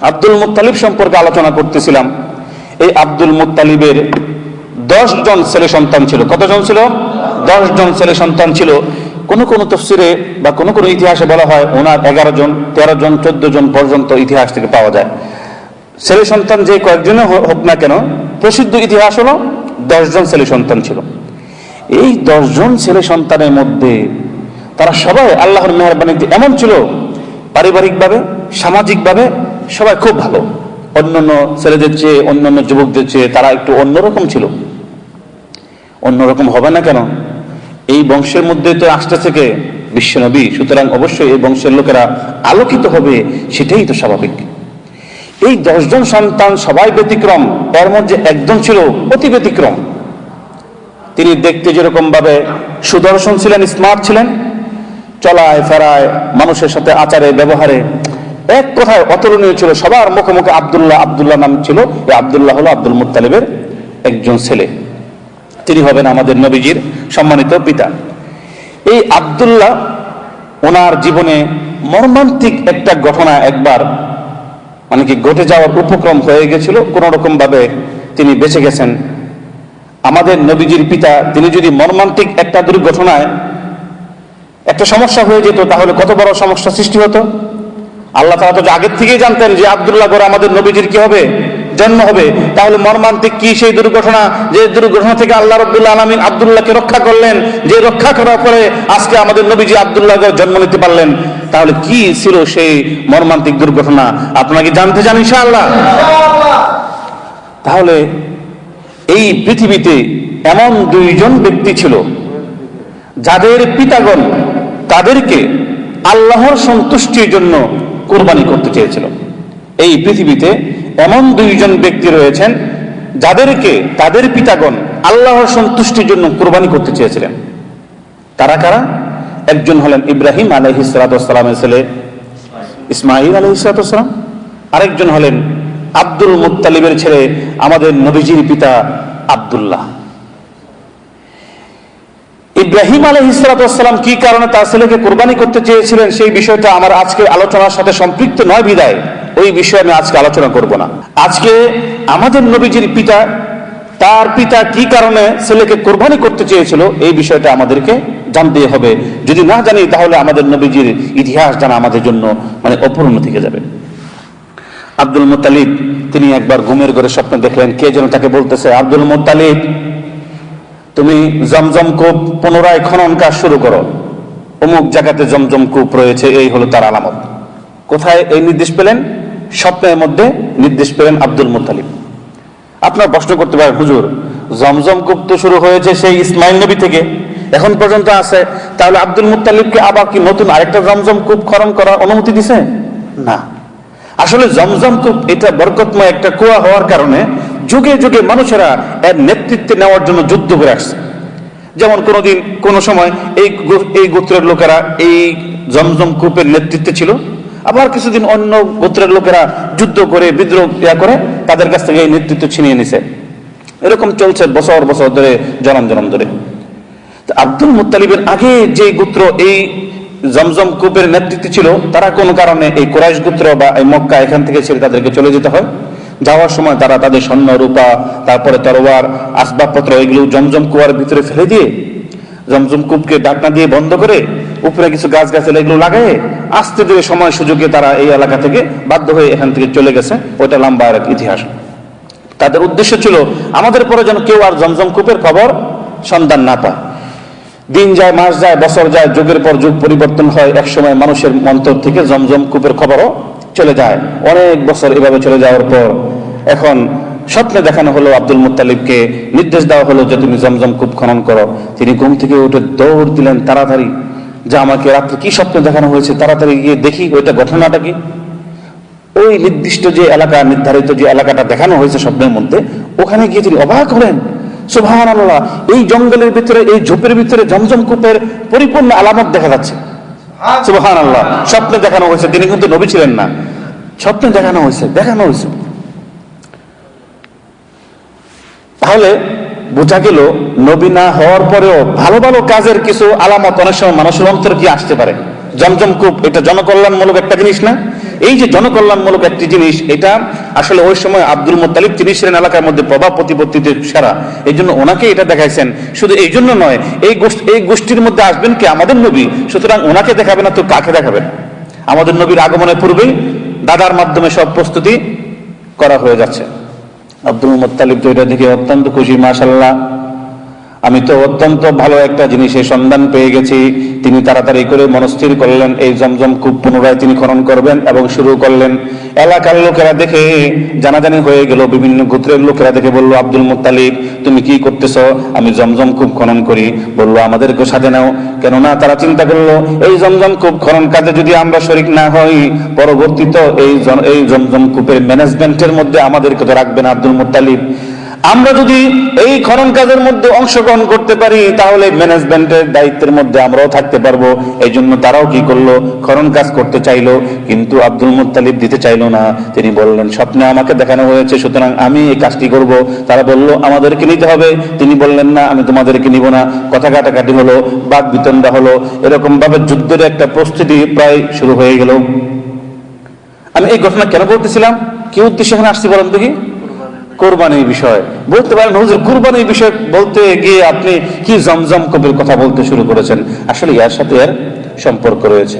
Abdul Muttalib সম্পর্কে আলোচনা করতেছিলাম। এই আব্দুল মুত্তালিবের দশ জন ছেলে সন্তান ছিল। কতজন ছিল? দশ জন ছেলে সন্তান ছিল। কোন কোন তফসিরে বা কোন কোন ইতিহাসে বলা হয় ওনার এগারো জন, তেরো জন, চোদ্দ জন পর্যন্ত ইতিহাস থেকে পাওয়া যায়। ছেলে সন্তান যে কয়েকজনে হোক না কেন, প্রসিদ্ধ ইতিহাস হলো দশজন ছেলে সন্তান ছিল। এই দশজন ছেলে সন্তানের মধ্যে তারা সবাই আল্লাহর মেহরবানিতে এমন ছিল, পারিবারিকভাবে, সামাজিকভাবে সবাই খুব ভালো। অন্যান্য ছেলেদের চেয়ে, অন্যান্য যুবকদের চেয়ে তারা একটু অন্যরকম ছিল। অন্যরকম হবে না কেন? এই বংশের মধ্যে তো আসতে থেকে বিশ্বনবী, সুতরাং অবশ্যই এই বংশের লোকেরা আলোকিত হবে, সেটাই তো স্বাভাবিক। এই দশজন সন্তান সবাই ব্যতিক্রম, এর মধ্যে একজন ছিল অতি ব্যতিক্রম। তিনি দেখতে যেরকম ভাবে সুদর্শন ছিলেন স্মার্ট ছিলেন চলায় ফেরায় মানুষের সাথে আচারে ব্যবহারে এক কথায় অতুলনীয় ছিল সবার মুখে মুখে আবদুল্লাহ আবদুল্লাহ নাম ছিল। এই আবদুল্লাহ হলো আব্দুল মুত্তালিবের একজন ছেলে। তিনি হবেন আমাদের নবীজির সম্মানিত পিতা। এই আবদুল্লাহ ওনার জীবনে মর্মান্তিক একটা ঘটনা একবার মানে কি ঘটে যাওয়ার উপক্রম হয়ে গেছিল। কোন রকম ভাবে তিনি বেঁচে গেছেন। আমাদের নবীজির পিতা, তিনি যদি মর্মান্তিক একটা দুর্ঘটনায় একটা সমস্যা হয়ে যেত, তাহলে কত বড় সমস্যা সৃষ্টি হতো? আল্লাহ তালা তো আগের থেকেই জানতেন যে আবদুল্লাহ করে আমাদের নবীজির কি হবে? জন্ম হবে। তাহলে মর্মান্তিক কি সেই দুর্ঘটনা? যে দুর্ঘটনা থেকে আল্লাহ রব্দুল্লাহ আলমিন আবদুল্লাহকে রক্ষা করলেন, যে রক্ষা করার পরে আজকে আমাদের নবীজি আবদুল্লাহ জন্ম নিতে পারলেন। তাহলে কি ছিল সেই মর্মান্তিক দুর্ঘটনা? আপনারা কি জানতে চান ইনশাআল্লাহ? তাহলে এই পৃথিবীতে এমন দুইজন ব্যক্তি ছিল, যাদের পিতাগণ তাদেরকে আল্লাহর সন্তুষ্টির জন্য কোরবানি করতে চেয়েছিল। এই পৃথিবীতে এমন দুইজন ব্যক্তি রয়েছেন যাদেরকে তাদের পিতাগণ আল্লাহর সন্তুষ্টির জন্য কোরবানি করতে চেয়েছিলেন। তারা কারা? একজন হলেন ইব্রাহিম আলহিসালামের ছেলে ইসমাইল আলহিসালাম আরেকজন হলেন আব্দুল মুত্তালিবের ছেলে, আমাদের নবীজির পিতা আব্দুল্লাহ। ইব্রাহিম আলহ ইসলাতাম কি কারণে তার ছেলেকে কোরবানি করতে চেয়েছিলেন সেই বিষয়টা আমার আজকে আলোচনার সাথে সম্পৃক্ত নয় বিদায়। ওই বিষয়ে আমি আজকে আলোচনা করব না। আজকে আমাদের নবীজির পিতা, তার পিতা কি কারণে ছেলেকে কোরবানি করতে চেয়েছিল এই বিষয়টা আমাদেরকে জানতে হবে। যদি না জানি, তাহলে আমাদের নবীজির ইতিহাস জানা আমাদের জন্য মানে অপূর্ণ থেকে যাবে। আব্দুল মুতালিব তিনি একবার ঘুমের ঘরে স্বপ্ন দেখলেন, কে যেন তাকে বলতেছে, আব্দুল মুতালিব তুমি জমজম কূপ পুনরায় খনন কাজ শুরু করো। অমুক জায়গাতে জমজম কূপ রয়েছে, এই হলো তার আলামত। কোথায় এই নির্দেশ পেলেন? স্বপ্নের মধ্যে নির্দেশ পেলেন আব্দুল মুতালিব আপনার প্রশ্ন করতে পারেন, হুজুর, জমজম কূপ তো শুরু হয়েছে সেই ইসমাইল নবী থেকে, এখন পর্যন্ত আছে, তাহলে আব্দুল মুতালিবকে আবার কি নতুন আরেকটা জমজম কূপ খনন করার অনুমতি দিছে? না। আসলে জমজম কূপ এটা বরকতময় একটা কুয়া হওয়ার কারণে যুগে যুগে মানুষেরা এর নেতৃত্বে নেওয়ার জন্য যুদ্ধ করে আসছে। যেমন কোনোদিন কোন সময় এই এই গোত্রের লোকেরা এই জমজম কূপের নেতৃত্বে ছিল, আবার কিছুদিন অন্য গোত্রের লোকেরা যুদ্ধ করে, বিদ্রোহ ইয়া করে, তাদের কাছ থেকে এই নেতৃত্ব ছিনিয়ে নিছে। এরকম চলছে বছর বছর ধরে, জনম জনম ধরে। আব্দুল মুত্তালিবের আগে যে গোত্র, এই জমজম কূপের নেতৃত্বে ছিল, তারা কোনো কারণে এই কোরাইশ গোত্র বা এই মক্কা এখান থেকে ছেড়ে তাদেরকে চলে যেতে হয়। যাওয়ার সময় তারা তাদের স্বর্ণ, রূপা, তারপরে তরোয়ার আসবাবপত্র এগুলো জমজম কুয়ার ভিতরে ফেলে দিয়ে জমজম কূপকে ডাকনা দিয়ে বন্ধ করে উপরে কিছু গাছ গাছালি এগুলো লাগায় আস্তে ধীরে সময় সুযোগে তারা এই এলাকা থেকে বাধ্য হয়ে এখান থেকে চলে গেছে। ওইটা লম্বা এক ইতিহাস। তাদের উদ্দেশ্য ছিল, আমাদের পরে যেন কেউ আর জমজম কূপের খবর সন্ধান না পায়। দিন যায়, মাস যায়, বছর যায়, যুগের পর যুগ পরিবর্তন হয় এক সময় মানুষের মন্তর থেকে জমজম কূপের খবরও চলে যায়। অনেক বছর এভাবে চলে যাওয়ার পর এখন স্বপ্নে দেখানো হলো আব্দুল মুত্তালিবকে। নির্দেশ দেওয়া হলো যে তুমি জমজম কূপ খনন করো। তিনি ঘুম থেকে উঠে দৌড় দিলেন তাড়াতাড়ি। যে আমাকে রাত্রে কি স্বপ্ন দেখানো হয়েছে তাড়াতাড়ি গিয়ে দেখি ওইটা ঘটনাটা কি? ওই নির্দিষ্ট যে এলাকা নির্ধারিত যে এলাকাটা দেখানো হয়েছে স্বপ্নের মধ্যে ওখানে গিয়ে তিনি অবাক হলেন। আল্লাহ এই জঙ্গলের ভিতরে এই ঝোপের ভিতরে জমজম কূপের পরিপূর্ণ আলামত দেখা যাচ্ছে। সুবহান আল্লাহ স্বপ্নে দেখানো হয়েছে তিনি কিন্তু নবী ছিলেন না। স্বপ্নে দেখানো হয়েছে দেখানো হয়েছে। তাহলে বোঝা গেল নবী না হওয়ার পরেও ভালো ভালো কাজের কিছু আলামত অনেক সময় মানুষের অন্তরে কি আসতে পারে। জমজম কূপ এটা জনকল্যাণমূলক একটা জিনিস না। এই যে জনকল্যাণমূলক একটি জিনিস, এটা আসলে ওই সময় আব্দুল মোত্তালিব, তিনি ছিলেন এলাকার মধ্যে প্রভাব প্রতিপত্তিতে সেরা। এই জন্য ওনাকে এটা দেখাইছেন। শুধু এই জন্য নয়, এই এই গোষ্ঠীর মধ্যে আসবেন কি? আমাদের নবী। সুতরাং ওনাকে দেখাবেন না তো কাকে দেখাবেন? আমাদের নবীর আগমনের পূর্বেই দাদার মাধ্যমে সব প্রস্তুতি করা হয়ে যাচ্ছে। আব্দুল মোত্তালিব তো এটা দেখে অত্যন্ত খুশি মাশাল্লাহ আমি তো অত্যন্ত ভালো একটা জিনিসের সন্ধান পেয়ে গেছি। তিনি তাড়াতাড়ি করে মনস্থির করলেন, এই জমজম খুব পুনরায় তিনি খনন করবেন এবং শুরু করলেন। এলাকার লোকেরা দেখে জানাজানি হয়ে গেল, বিভিন্ন গোত্রের লোকেরা দেখে বলল, আব্দুল মুত্তালিব, তুমি কি করতেছ? আমি জমজম খুব খনন করি। বলল, আমাদেরকে সাথে নাও। কেননা তারা চিন্তা করল, এই জমজম কূপ খনন কাজে যদি আমরা শরিক না হই, পরবর্তীতে এই এই জমজম কূপের ম্যানেজমেন্টের মধ্যে আমাদেরকে তো রাখবেন আব্দুল মুত্তালিব। আমরা যদি এই খনন কাজের মধ্যে অংশগ্রহণ করতে পারি, তাহলে ম্যানেজমেন্টের দায়িত্বের মধ্যে আমরাও থাকতে পারব। এই জন্য তারাও কি করল? খনন কাজ করতে চাইলো, কিন্তু আব্দুল মুত্তালিব দিতে চাইলো না। তিনি বললেন, স্বপ্নে আমাকে দেখানো হয়েছে, সুতরাং আমি এই কাজটি করব। তারা বলল, আমাদেরকে নিতে হবে। তিনি বললেন, না, আমি তোমাদেরকে নিব না। কথা কাটাকাটি হলো বাদ বিতণ্ডা হলো। এরকম ভাবে যুদ্ধের একটা প্রস্তুতি প্রায় শুরু হয়ে গেল। আমি এই ঘটনা কেন বলতেছিলাম কি উদ্দেশ্যে এখানে আসছি বলেন দেখি কোরবানির বিষয়। বলতে পারেন, হুজুর, কোরবানির বিষয় বলতে গিয়ে আপনি কি জমজম কবির কথা বলতে শুরু করেছেন? আসলে এর সাথে এর সম্পর্ক রয়েছে।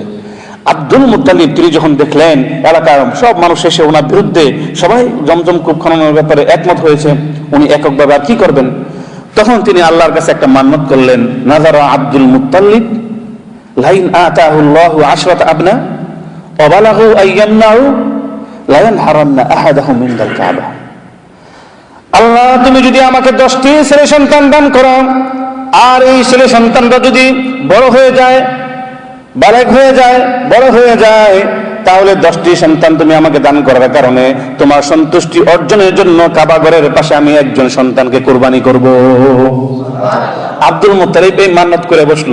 আব্দুল মুত্তালিব, তিনি যখন দেখলেন এলাকার সব মানুষ এসে ওনার বিরুদ্ধে সবাই জমজম কূপ খননের ব্যাপারে একমত হয়েছে, উনি এককভাবে আর কি করবেন? তখন তিনি আল্লাহর কাছে একটা মান্যত করলেন, নাজারা আব্দুল মুত্তালিব, লাইন আতাহুল্লাহু আশরাত আবনা অবালাহু আইয়ামনাহু লায়ান হারান্না আহাদাহু মিনদাল কাবা। আল্লাহ, তুমি যদি আমাকে দশটি ছেলে সন্তান দান করো, আর এই ছেলে সন্তানটা যদি বড় হয়ে যায়, বালেক হয়ে যায়, বড় হয়ে যায়, তাহলে দশটি সন্তান তুমি আমাকে দান করার কারণে তোমার সন্তুষ্টি অর্জনের জন্য কাবাগরের পাশে আমি একজন সন্তানকে কোরবানি করব। আব্দুল মুত্তালিব এই মান্নত করে বসল।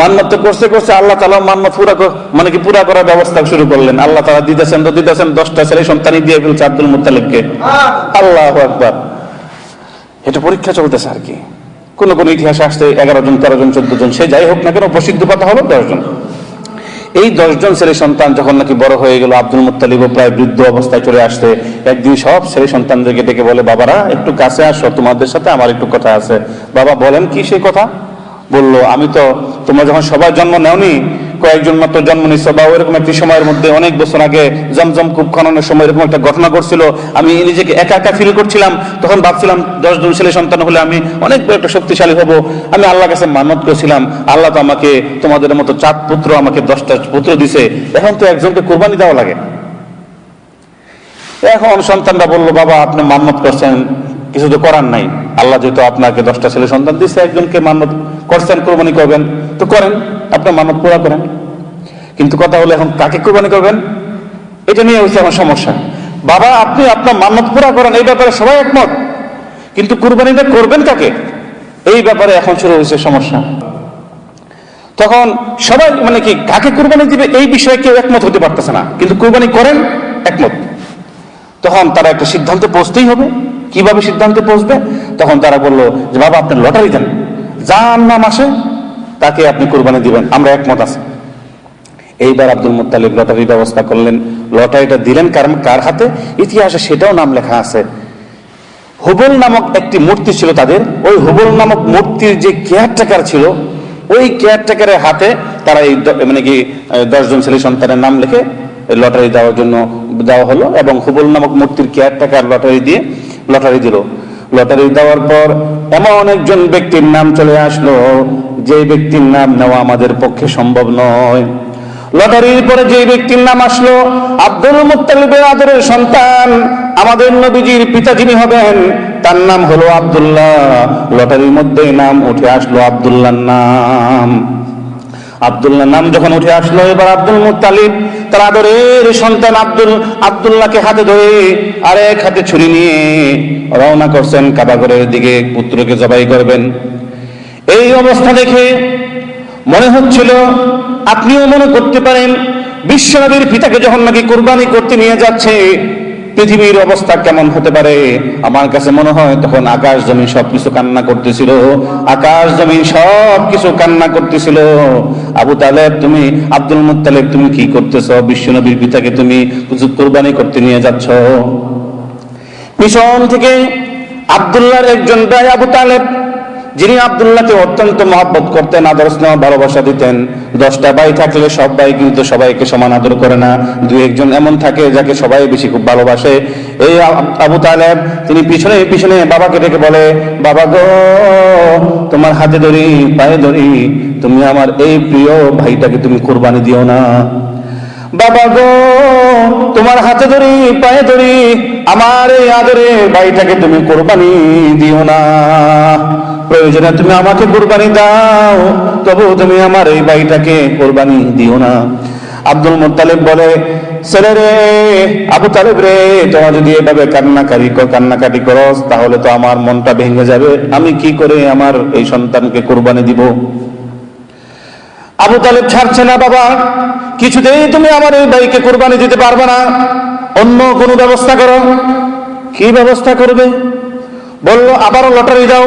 মান্নত তো করতে করতে আল্লাহ তালা মান্নত পুরা মানে কি পুরা করার ব্যবস্থা শুরু করলেন। আল্লাহ তালা দিতেছেন তো দিতেছেন, দশটা ছেলে সন্তানই দিয়ে ফেলছে আব্দুল মুত্তালিবকে। আল্লাহ আকবার। এটা পরীক্ষা চলতেছে আর কি। কোন কোন ইতিহাসে আসতে এগারো জন, তেরো জন, চোদ্দ জন, সে যাই হোক না কেন প্রসিদ্ধ কথা হলো দশ জন। এই দশজন ছেলে সন্তান যখন নাকি বড় হয়ে গেল, আব্দুল মুত্তালিবও প্রায় বৃদ্ধ অবস্থায় চলে আসছে। একদিন সব ছেলে সন্তানদেরকে ডেকে বলে, বাবারা, একটু কাছে আসো, তোমাদের সাথে আমার একটু কথা আছে। বাবা বলেন, কি সেই কথা? বলল, আমি তো তোমরা যখন সবাই জন্ম নেওনি, কয়েকজন মাত্র জন্ম নিচ্ছ বা ওইরকম একটি সময়ের মধ্যে অনেক বছর আগে জমজম কূপ খননের সময় এরকম একটা ঘটনা ঘটছিল, আমি নিজেকে একা একা ফিল করছিলাম, তখন ভাবছিলাম দশজন ছেলে সন্তান হলে আমি অনেক একটা শক্তিশালী হব। আমি আল্লাহ কাছে মানত করেছিলাম, আল্লাহ তো আমাকে তোমাদের মতো চার পুত্র, আমাকে দশটা পুত্র দিছে। এখন তো একজনকে কোরবানি দেওয়া লাগে। এখন সন্তানরা বলল, বাবা, আপনি মান্নত করছেন, কিছু তো করার নাই। আল্লাহ যেহেতু আপনাকে দশটা ছেলে সন্তান দিচ্ছে একজনকে মান্নত করছেন কোরবানি করবেন, তো করেন, আপনার মানত পুরা করেন। কিন্তু কথা হলো এখন কাকে কোরবানি করবেন? এটা নিয়ে হচ্ছে আমার সমস্যা। বাবা, আপনি আপনার মান্নত পুরা করেন, এই ব্যাপারে সবাই একমত। কিন্তু কুরবানিটা করবেন কাকে? এই ব্যাপারে এখন শুরু হয়েছে সমস্যা। তখন সবাই মানে কি, কাকে কুরবানি দিবে এই বিষয়ে কেউ একমত হতে পারতেছে না। কিন্তু কুরবানি করেন, একমত। তখন তারা একটা সিদ্ধান্তে পৌঁছতেই হবে। কীভাবে সিদ্ধান্তে পৌঁছবে? তখন তারা বলল যে, বাবা, আপনি লটারি দেন। যার নাম আসে, তাকে আপনি কোরবানি দিবেন। আমরা একমত আছি। এইবার আব্দুল মুত্তালিব লটারির ব্যবস্থা করলেন। লটারিটা দিলেন কার কার হাতে? ইতিহাসে সেটাও নাম লেখা আছে। হুবল নামক একটি মূর্তি ছিল তাদের। ওই হুবল নামক মূর্তির যে কেয়ারটেকার ছিল, ওই কেয়ারটেকারের হাতে তারা এই মানে কি দশজন ছেলে সন্তানের নাম লিখে লটারি দেওয়ার জন্য দেওয়া হলো এবং হুবল নামক মূর্তির কেয়ারটেকার লটারি দিয়ে লটারি দিল। লটারি দেওয়ার পর এমন একজন ব্যক্তির নাম চলে আসলো, যে ব্যক্তির নাম নেওয়া আমাদের পক্ষে সম্ভব নয়। লটারির পরে যে ব্যক্তির নাম আসলো, আব্দুল মুত্তালিবের আদরের সন্তান, আমাদের নবীজির পিতা যিনি হবেন, তার নাম হলো আব্দুল্লাহ। লটারির মধ্যে নাম উঠে আসলো আব্দুল্লাহর নাম। আব্দুল্লাহ নাম যখন উঠে আসলো, এবার আব্দুল মুত্তালিব তার আদরের সন্তান আব্দুল, আব্দুল্লাহকে হাতে ধরে আরেক হাতে ছুরি নিয়ে রওনা করছেন কাবাগরের দিকে, পুত্রকে জবাই করবেন। এই অবস্থা দেখে মনে হচ্ছিল আপনিও মনে করতে পারেন, বিশ্বনবীর পিতাকে যখন নাকি কোরবানি করতে নিয়ে যাচ্ছে পৃথিবীর অবস্থা কেমন হতে পারে? আমার কাছে মনে হয় তখন আকাশ জমিন সবকিছু কান্না করতেছিল। আকাশ জমিন সবকিছু কান্না করতেছিল। আবু তালেব, তুমি, আব্দুল মুত্তালেব, তুমি কি করতেছ? বিশ্বনবীর পিতাকে তুমি কোরবানি করতে নিয়ে যাচ্ছ। পিছন থেকে আবদুল্লাহর একজন ভাই আবু তালেব যিনি আবদুল্লাহকে অত্যন্ত মহব্বত করতেন আদর স্নেহ ভালোবাসা দিতেন, দশটা ভাই থাকলে সব ভাই কিন্তু সবাইকে সমান আদর করে না। দু একজন এমন থাকে যাকে সবাই বেশি খুব ভালোবাসে। এই আবু তালেব, তিনি পিছনে পিছনে বাবাকে ডেকে বলে, বাবা গো, তোমার হাতে ধরি, পায়ে ধরি, তুমি আমার এই প্রিয় ভাইটাকে তুমি কোরবানি দিও না। বাবা গো, তোমার হাতে ধরি, পায়ে ধরি, আমার এই আদরে ভাইটাকে তুমি কোরবানি দিও না। প্রয়োজনে তুমি আমাকে কোরবানি দাও তবু তুমি আমার এই ভাইটাকে কোরবানি দিও না। আব্দুল মুত্তালিব বলে, ছেলে রে, আবু তালেব রে, তোমরা যদি এভাবে কান্নাকারি কান্নাকাটি করস, তাহলে তো আমার মনটা ভেঙে যাবে। আমি কি করে আমার এই সন্তানকে কোরবানি দিব? আবু তালেব ছাড়ছে না, বাবা, কিছুতেই তুমি আমার এই ভাইকে কোরবানি দিতে পারবে না। অন্য কোনো ব্যবস্থা করো। কি ব্যবস্থা করবে? বলল, আবারও লটারি দাও।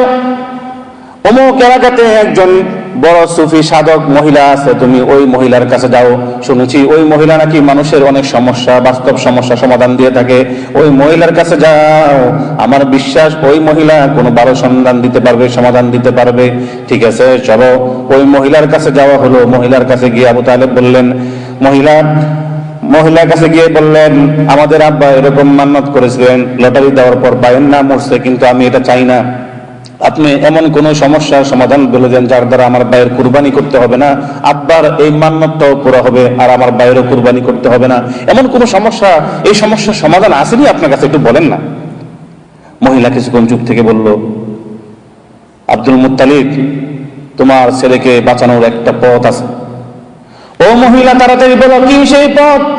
অমুক এলাকাতে একজন বড় সুফি সাধক মহিলা আছে, তুমি ওই মহিলার কাছে যাও, শুনেছি ওই মহিলা নাকি মানুষের অনেক সমস্যা, বাস্তব সমস্যা সমাধান দিয়ে থাকে। ওই মহিলার কাছে যাও, আমার বিশ্বাস ওই মহিলা কোনো ভালো সন্ধান দিতে পারবে, সমাধান দিতে পারবে। ঠিক আছে, চলো। ওই মহিলার কাছে যাওয়া হলো, মহিলার কাছে গিয়ে আবু তালেব বললেন, মহিলা, মহিলার কাছে গিয়ে বললেন, আমাদের আব্বা এরকম মান্নত করেছিলেন, লটারি দেওয়ার পর পায়ের না মরছে কিন্তু আমি এটা চাই না। আপনি এমন কোন সমস্যার সমাধান বলে দেন যার দ্বারা আমার বাইরের কুরবানি করতে হবে না। আব্বার এই মান্যতটাও পুরো হবে আর আমার বাইরেও কুরবানি করতে হবে না। এমন কোন সমস্যা, এই সমস্যার সমাধান আসেনি? আপনার কাছে একটু বলেন না। মহিলা কিছুক্ষণ চুপ থেকে বলল, আব্দুল মুত্তালিব, তোমার ছেলেকে বাঁচানোর একটা পথ আছে। ও মহিলা, তাড়াতাড়ি বলো, কি সেই পথ?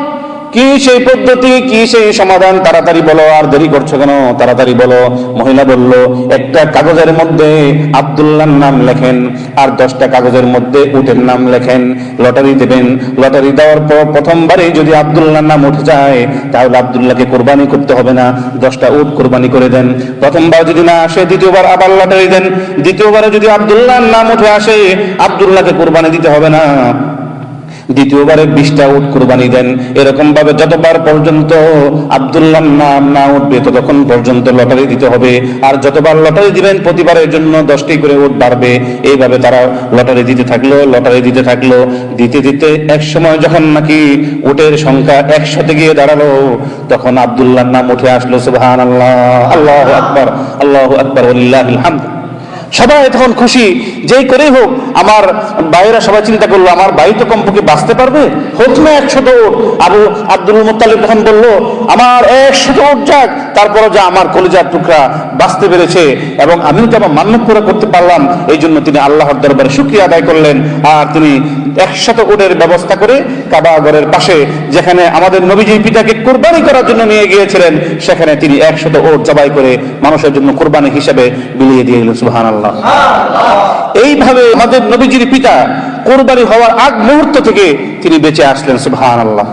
কি সেই পদ্ধতি, কি সেই সমাধান? তাড়াতাড়ি বলো, আর দেরি করছ কেন? তাড়াতাড়ি বলো। মহিলা বলল, একটা কাগজের মধ্যে আব্দুল্লাহর নাম লেখেন, আর দশটা কাগজের মধ্যে উটের নাম লেখেন। লটারি দেবেন। লটারি দেওয়ার পর প্রথমবারে যদি আব্দুল্লাহর নাম উঠে যায়, তাহলে আব্দুল্লাহকে কোরবানি করতে হবে না। দশটা উট কোরবানি করে দেন। প্রথমবার যদি না আসে, দ্বিতীয়বার আবার লটারি দেন। দ্বিতীয়বারে যদি আব্দুল্লাহর নাম উঠে আসে, আব্দুল্লাহকে কোরবানি দিতে হবে না। দ্বিতীয়বারে বিশটা উট কুরবানি দেন। এরকম ভাবে যতবার পর্যন্ত আবদুল্লাহ নাম না উঠবে, ততক্ষণ পর্যন্ত লটারি দিতে হবে। আর যতবার লটারি দিবেন, প্রতিবারের জন্য দশটি করে উট বাড়বে। এইভাবে তারা লটারি দিতে থাকল, লটারি দিতে থাকল। দিতে দিতে এক সময় যখন নাকি উটের সংখ্যা একশোতে গিয়ে দাঁড়াল, তখন আব্দুল্লাহর নাম উঠে আসলো সুবহান আল্লাহ আল্লাহ আকবর আল্লাহ আকবর হামদ। সবাই তখন খুশি, যেই করেই হোক, আমার ভাইয়েরা সবাই চিন্তা করল, আমার ভাই তো কমপক্ষে বাঁচতে পারবে? হোক না একশো ওট আবু আব্দুল মুতালিব তখন বলল, আমার একশো ওট যাক। তারপরে যা আমার কলিজার টুকরা বাঁচতে পেরেছে এবং আমিও তো আমার মান্য পুরো করতে পারলাম, এই জন্য তিনি আল্লাহর দরবারে শুক্রিয়া আদায় করলেন। আর তিনি একশত ওটের ব্যবস্থা করে কাবাগরের পাশে, যেখানে আমাদের নবীজি পিতাকে কোরবানি করার জন্য নিয়ে গিয়েছিলেন, সেখানে তিনি একশত ওট জবাই করে মানুষের জন্য কোরবানি হিসেবে বিলিয়ে দিয়ে গেলেন সুহান আল্লাহ এইভাবে আমাদের নবীজির পিতা কোরবানি হওয়ার আগ মুহূর্ত থেকে তিনি বেঁচে আসলেন সুবহান আল্লাহ